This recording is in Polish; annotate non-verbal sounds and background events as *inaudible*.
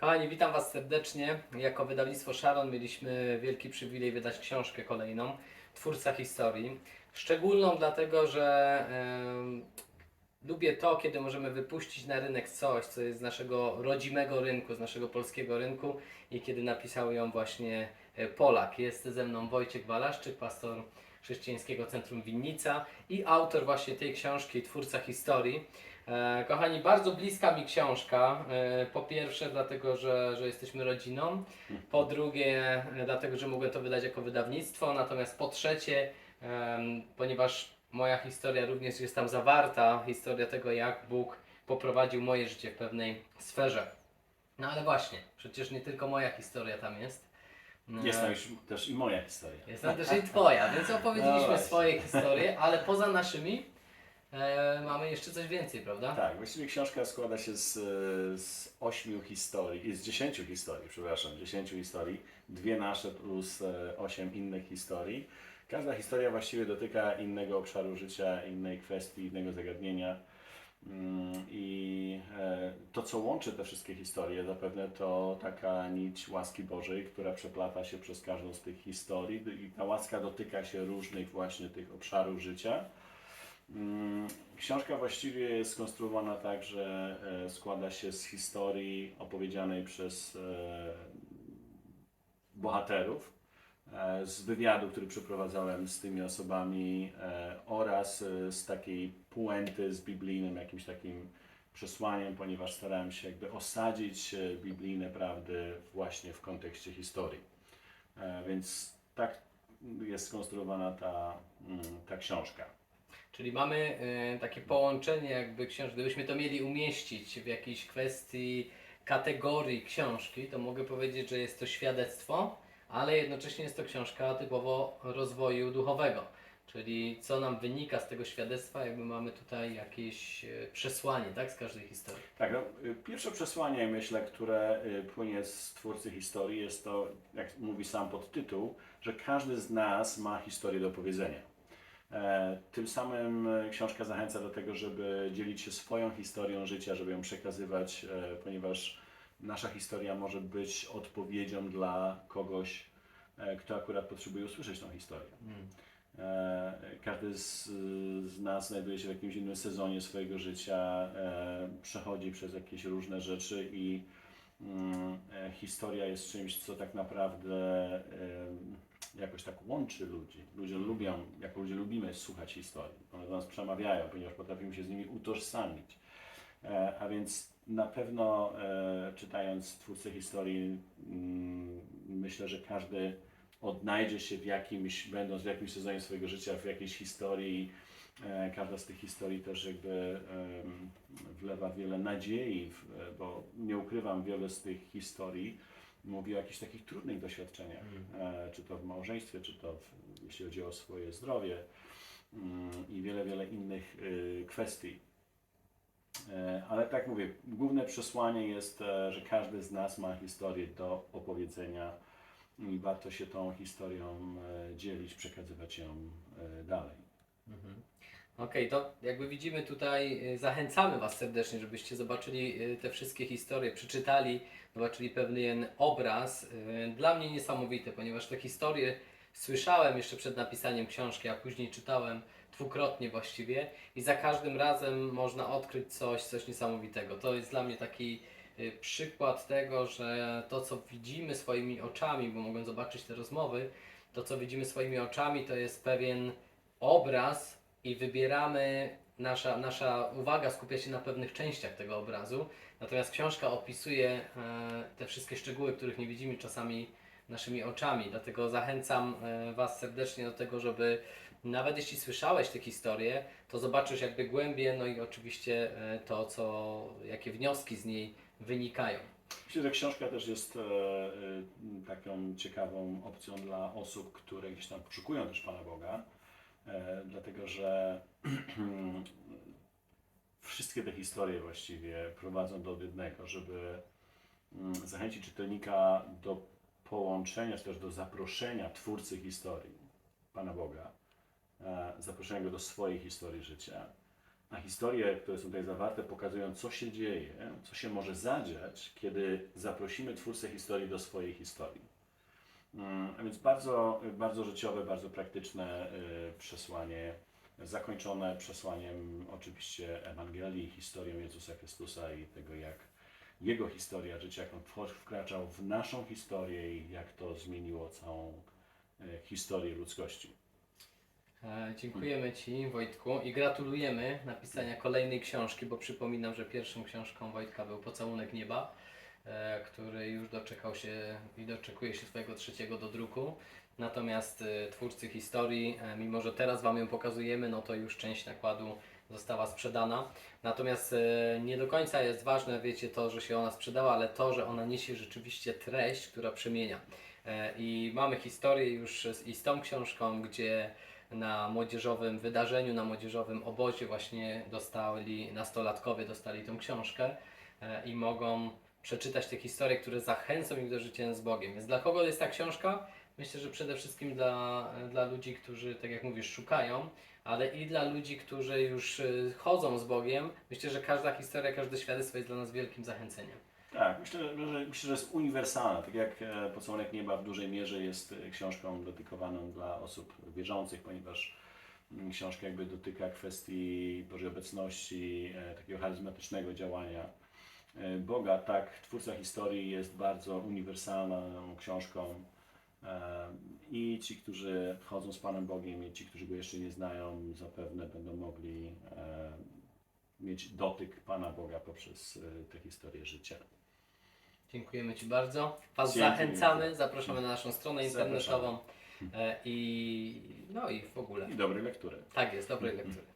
Kochani, witam Was serdecznie. Jako wydawnictwo Sharon mieliśmy wielki przywilej wydać książkę kolejną, Twórca Historii. Szczególną dlatego, że lubię to, kiedy możemy wypuścić na rynek coś, co jest z naszego rodzimego rynku, z naszego polskiego rynku i kiedy napisał ją właśnie e, Polak. Jest ze mną Wojciech Walaszczyk, pastor Chrześcijańskiego Centrum Winnica i autor właśnie tej książki, Twórca Historii. E, kochani, bardzo bliska mi książka. E, po pierwsze, dlatego, że, że jesteśmy rodziną. Po drugie, e, dlatego, że mogę to wydać jako wydawnictwo. Natomiast po trzecie, ponieważ moja historia również jest tam zawarta, historia tego, jak Bóg poprowadził moje życie w pewnej sferze. No ale właśnie, przecież nie tylko moja historia tam jest. E, Jest tam już też i moja historia. jest tam też i Twoja, więc No opowiedzieliśmy właśnie. swoje historie, ale poza naszymi e, mamy jeszcze coś więcej, prawda? Tak, właściwie książka składa się z, z ośmiu historii, z dziesięciu historii, przepraszam, dziesięciu historii, dwie nasze plus e, osiem innych historii. Każda historia właściwie dotyka innego obszaru życia, innej kwestii, innego zagadnienia. Mm, I e, to, co łączy te wszystkie historie, zapewne to taka nić łaski Bożej, która przeplata się przez każdą z tych historii i ta łaska dotyka się różnych właśnie tych obszarów życia. Mm, Książka właściwie jest skonstruowana tak, że e, składa się z historii opowiedzianej przez e, bohaterów, z wywiadu, który przeprowadzałem z tymi osobami e, oraz e, z takiej puenty z biblijnym jakimś takim przesłaniem, ponieważ starałem się jakby osadzić e, biblijne prawdy właśnie w kontekście historii. E, Więc tak jest skonstruowana ta, mm, ta książka. Czyli mamy e, takie połączenie jakby książki. Gdybyśmy to mieli umieścić w jakiejś kwestii kategorii książki, to mogę powiedzieć, że jest to świadectwo, ale jednocześnie jest to książka typowo rozwoju duchowego. Czyli co nam wynika z tego świadectwa, jakby mamy tutaj jakieś e, przesłanie, tak, z każdej historii. Tak, no, y, pierwsze przesłanie, myślę, które y, płynie z twórcy historii, jest to, jak mówi sam podtytuł, że każdy z nas ma historię do powiedzenia. E, Tym samym e, książka zachęca do tego, żeby dzielić się swoją historią życia, żeby ją przekazywać, ponieważ nasza historia może być odpowiedzią dla kogoś, e, kto akurat potrzebuje usłyszeć tą historię. E, Każdy z, z nas znajduje się w jakimś innym sezonie swojego życia, e, przechodzi przez jakieś różne rzeczy i mm, historia jest czymś, co tak naprawdę jakoś tak łączy ludzi. Ludzie lubią, jako ludzie lubimy słuchać historii. One do nas przemawiają, ponieważ potrafimy się z nimi utożsamić. A więc na pewno e, czytając twórcę historii, mm, myślę, że każdy odnajdzie się w jakimś, będąc w jakimś sezonie swojego życia, w jakiejś historii. E, Każda z tych historii też jakby wlewa wiele nadziei, bo nie ukrywam, wiele z tych historii mówi o jakichś takich trudnych doświadczeniach, e, czy to w małżeństwie, czy to w, jeśli chodzi o swoje zdrowie mm, i wiele, wiele innych y, kwestii. E, Ale tak mówię, główne przesłanie jest, e, że każdy z nas ma historię do opowiedzenia i warto się tą historią e, dzielić, przekazywać ją dalej. Okej, to jakby widzimy tutaj, zachęcamy Was serdecznie, żebyście zobaczyli te wszystkie historie, przeczytali, zobaczyli pewien obraz. Dla mnie niesamowity, ponieważ te historie słyszałem jeszcze przed napisaniem książki, a później czytałem dwukrotnie właściwie i za każdym razem można odkryć coś, coś niesamowitego. To jest dla mnie taki y, przykład tego, że to co widzimy swoimi oczami, bo mogłem zobaczyć te rozmowy, to co widzimy swoimi oczami to jest pewien obraz i wybieramy, nasza, nasza uwaga skupia się na pewnych częściach tego obrazu, natomiast książka opisuje e, te wszystkie szczegóły, których nie widzimy czasami naszymi oczami, dlatego zachęcam e, Was serdecznie do tego, żeby nawet jeśli słyszałeś tę historię, to zobaczysz jakby głębiej, no i oczywiście e, to, co, jakie wnioski z niej wynikają. Myślę, że książka też jest e, taką ciekawą opcją dla osób, które gdzieś tam poszukują też Pana Boga, dlatego że *clears throat* wszystkie te historie właściwie prowadzą do jednego, żeby mm, zachęcić czytelnika do połączenia, czy też do zaproszenia twórcy historii, Pana Boga, e, zaproszenia go do swojej historii życia A historie, które są tutaj zawarte, pokazują, co się dzieje, co się może zadziać, kiedy zaprosimy twórcę historii do swojej historii. Mm, A więc bardzo, bardzo życiowe, bardzo praktyczne y, przesłanie, zakończone przesłaniem oczywiście Ewangelii, historią Jezusa Chrystusa i tego, jak Jego historia życia, jak On wkraczał w naszą historię i jak to zmieniło całą y, historię ludzkości. E, Dziękujemy Ci Wojtku i gratulujemy napisania kolejnej książki, bo przypominam, że pierwszą książką Wojtka był Pocałunek Nieba, e, który już doczekał się i doczekuje się swojego trzeciego do druku. Natomiast e, twórcy historii, e, mimo że teraz Wam ją pokazujemy, no to już część nakładu została sprzedana. Natomiast e, nie do końca jest ważne, wiecie, to, że się ona sprzedała, ale to, że ona niesie rzeczywiście treść, która przemienia. E, I mamy historię już z, i z tą książką, gdzie na młodzieżowym wydarzeniu, na młodzieżowym obozie właśnie dostali, nastolatkowie dostali tą książkę i mogą przeczytać te historie, które zachęcą ich do życia z Bogiem. Więc dla kogo jest ta książka? Myślę, że przede wszystkim dla, dla ludzi, którzy, tak jak mówisz, szukają, ale i dla ludzi, którzy już e, chodzą z Bogiem. Myślę, że każda historia, każde świadectwo jest dla nas wielkim zachęceniem. Tak, myślę, że, myślę, że jest uniwersalna. Tak jak e, Pocałunek Nieba w dużej mierze jest e, książką dedykowaną dla osób wierzących, ponieważ mm, książka jakby dotyka kwestii Bożej obecności, e, takiego charyzmatycznego działania Boga. Tak, Twórca Historii jest bardzo uniwersalną książką i ci, którzy chodzą z Panem Bogiem i ci, którzy Go jeszcze nie znają, zapewne będą mogli mieć dotyk Pana Boga poprzez e, tę historię życia. Dziękujemy Ci bardzo. Was Dziękuję. zachęcamy, zapraszamy na naszą stronę internetową e, i no i w ogóle. I dobrej lektury. Tak jest, dobrej lektury.